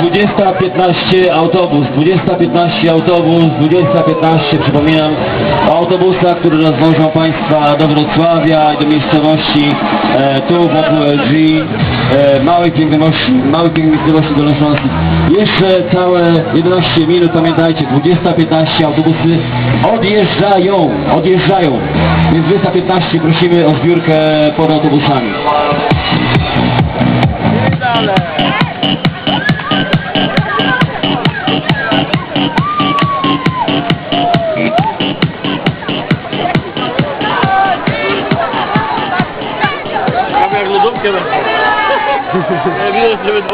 20.15 autobus, 20.15 autobus, 20.15 przypominam o autobusach, które rozwożą Państwa do Wrocławia i do miejscowości e, tu wokół LG, e, małej piękności, małej miejscowości dolnośląskich. Jeszcze całe 11 minut, pamiętajcie, 20.15 autobusy odjeżdżają, odjeżdżają. Więc 20.15 prosimy o zbiórkę pod autobusami. Kevin.